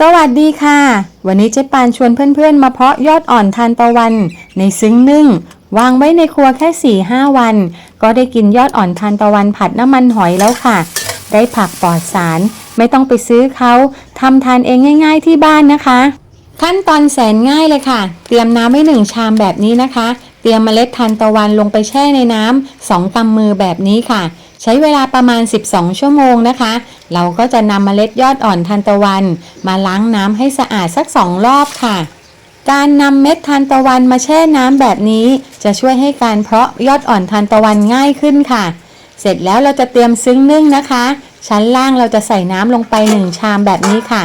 สวัสดีค่ะ วันนี้เจ๊ปานชวนเพื่อนๆ มาเพาะยอดอ่อนทานตะวัน ในซึ้งนึ่ง วางไว้ในครัวแค่4-5วัน ก็ได้กินยอดอ่อนทานตะวันผัดน้ำมันหอยแล้วค่ะ ได้ผักปลอดสาร ไม่ต้องไปซื้อเขาทำทานเองง่าย ๆ ที่บ้านนะคะ ขั้นตอนแสนง่ายเลยค่ะ เตรียมน้ำไว้หนึ่งชามแบบนี้นะคะ เตรียมเมล็ดทานตะวันลงไปแช่ในน้ำสองกำมือแบบนี้ค่ะ ใช้เวลาประมาณ 12 ชั่วโมงนะคะ เราก็จะนำเมล็ดยอดอ่อนทานตะวัน มาล้างน้ำให้สะอาดสักสองรอบค่ะ การนำเม็ดทานตะวันมาแช่น้ำแบบนี้ จะช่วยให้การเพาะยอดอ่อนทานตะวันง่ายขึ้นค่ะ เสร็จแล้วเราจะเตรียมซึ้งนึ่งนะคะ ชั้นล่างเราจะใส่น้ำลงไปหนึ่งชามแบบนี้ค่ะ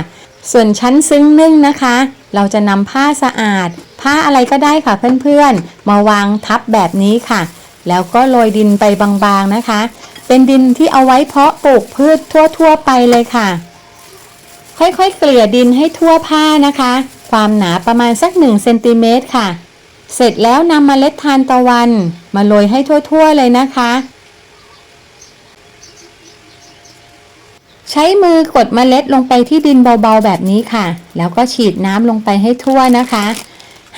ส่วนชั้นซึ้งนึ่งนะคะ เราจะนำผ้าสะอาด ผ้าอะไรก็ได้ค่ะเพื่อนๆ มาวางทับแบบนี้ค่ะแล้วก็โรยดินไปบางๆนะคะ เป็นดินที่เอาไว้เพาะปลูกพืชทั่วๆไปเลยค่ะ ค่อยๆเกลี่ยดินให้ทั่วผ้านะคะ ความหนาประมาณสัก1เซนติเมตรค่ะ เสร็จแล้วนำเมล็ดทานตะวัน มาโรยให้ทั่วๆเลยนะคะ ใช้มือกดเมล็ดลงไปที่ดินเบาๆแบบนี้ค่ะ แล้วก็ฉีดน้ำลงไปให้ทั่วนะคะ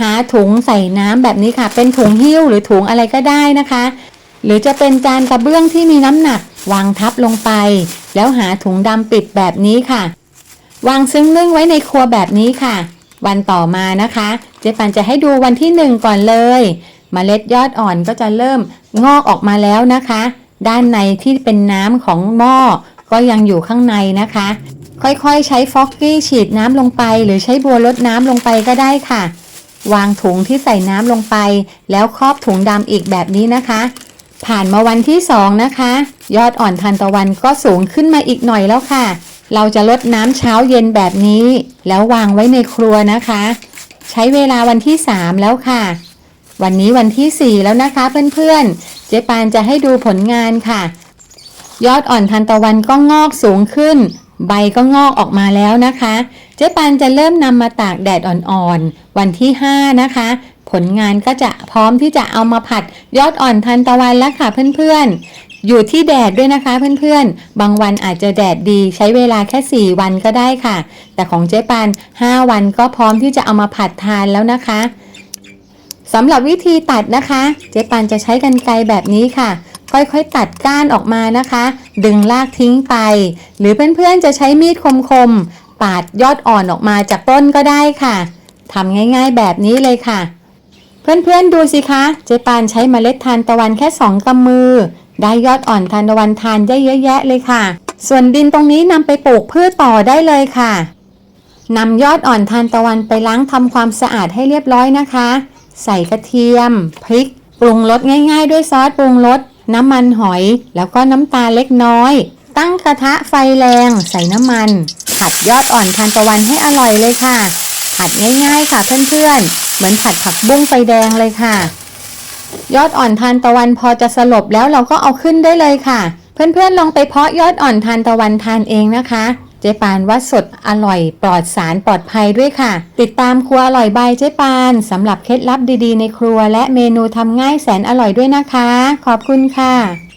หาถุงใส่น้ำแบบนี้ค่ะ เป็นถุงหิ้วหรือถุงอะไรก็ได้นะคะ หรือจะเป็นจานกระเบื้องที่มีน้ำหนัก วางทับลงไป แล้วหาถุงดำปิดแบบนี้ค่ะ วางซึ้งนึ่งไว้ในครัวแบบนี้ค่ะ วันต่อมานะคะ เจ๊ปันจะให้ดูวันที่หนึ่งก่อนเลยมเมล็ดยอดอ่อนก็จะเริ่มงอกออกมาแล้วนะคะ ด้านในที่เป็นน้ำของหม้อก็ยังอยู่ข้างในนะคะ ค่อยๆ ใช้ฟอกกี้ฉีดน้ำลงไป หรือใช้บัวลดน้ำลงไปก็ได้ค่ะ วางถุงที่ใส่น้ำลงไป แล้วครอบถุงดำอีกแบบนี้นะคะ ผ่านมาวันที่สองนะคะ ยอดอ่อนทานตะวันก็สูงขึ้นมาอีกหน่อยแล้วค่ะ เราจะลดน้ำเช้าเย็นแบบนี้ แล้ววางไว้ในครัวนะคะ ใช้เวลาวันที่ 3 แล้วค่ะ วันนี้วันที่ 4 แล้วนะคะเพื่อนๆ เจ๊ปานจะให้ดูผลงานค่ะ ยอดอ่อนทานตะวันก็งอกสูงขึ้น ใบก็งอกออกมาแล้วนะคะ เจ๊ปานจะเริ่มนำมาตากแดดอ่อนๆ วันที่ 5 นะคะ ผลงานก็จะพร้อมที่จะเอามาผัดยอดอ่อนทานตะวันแล้วค่ะเพื่อนๆ อยู่ที่แดดด้วยนะคะเพื่อนๆ บางวันอาจจะแดดดีใช้เวลาแค่ 4 วันก็ได้ค่ะ แต่ของเจ๊ปาน5 วันก็พร้อมที่จะเอามาผัดทานแล้วนะคะสำหรับวิธีตัดนะคะ เจ๊ปานจะใช้กรรไกรแบบนี้ค่ะค่อยๆ ตัดก้านออกมานะคะ ดึงรากทิ้งไป หรือเพื่อนๆ จะใช้มีดคมๆ ปาดยอดอ่อนออกมาจากต้นก็ได้ค่ะทำง่ายๆแบบนี้เลยค่ะ เพื่อนๆดูสิคะเจปานใช้เมล็ดทานตะวันแค่สองกำมือ ได้ยอดอ่อนทานตะวันทานได้เยอะแยะเลยค่ะ ส่วนดินตรงนี้นำไปปลูกพืชต่อได้เลยค่ะนำยอดอ่อนทานตะวันไปล้างทำความสะอาดให้เรียบร้อยนะคะ ใส่กระเทียม พริก ปรุงรสง่าย ๆ ด้วยซอสปรุงรสน้ำมันหอย แล้วก็น้ำตาลเล็กน้อย ตั้งกระทะไฟแรง ใส่น้ำมัน ผัดยอดอ่อนทานตะวันให้อร่อยเลยค่ะ ผัดง่ายๆค่ะเพื่อนๆ เหมือนผัดผักบุ้งไฟแดงเลยค่ะ ยอดอ่อนทานตะวันพอจะสลบแล้วเราก็เอาขึ้นได้เลยค่ะ เพื่อนๆลองไปเพาะยอดอ่อนทานตะวันทานเองนะคะ เจ๊ปานว่าสดอร่อย ปลอดสารปลอดภัยด้วยค่ะ ติดตามครัวอร่อยบายเจ๊ปานสำหรับเคล็ดลับดีๆ ในครัว และเมนูทำง่ายแสนอร่อยด้วยนะคะ ขอบคุณค่ะ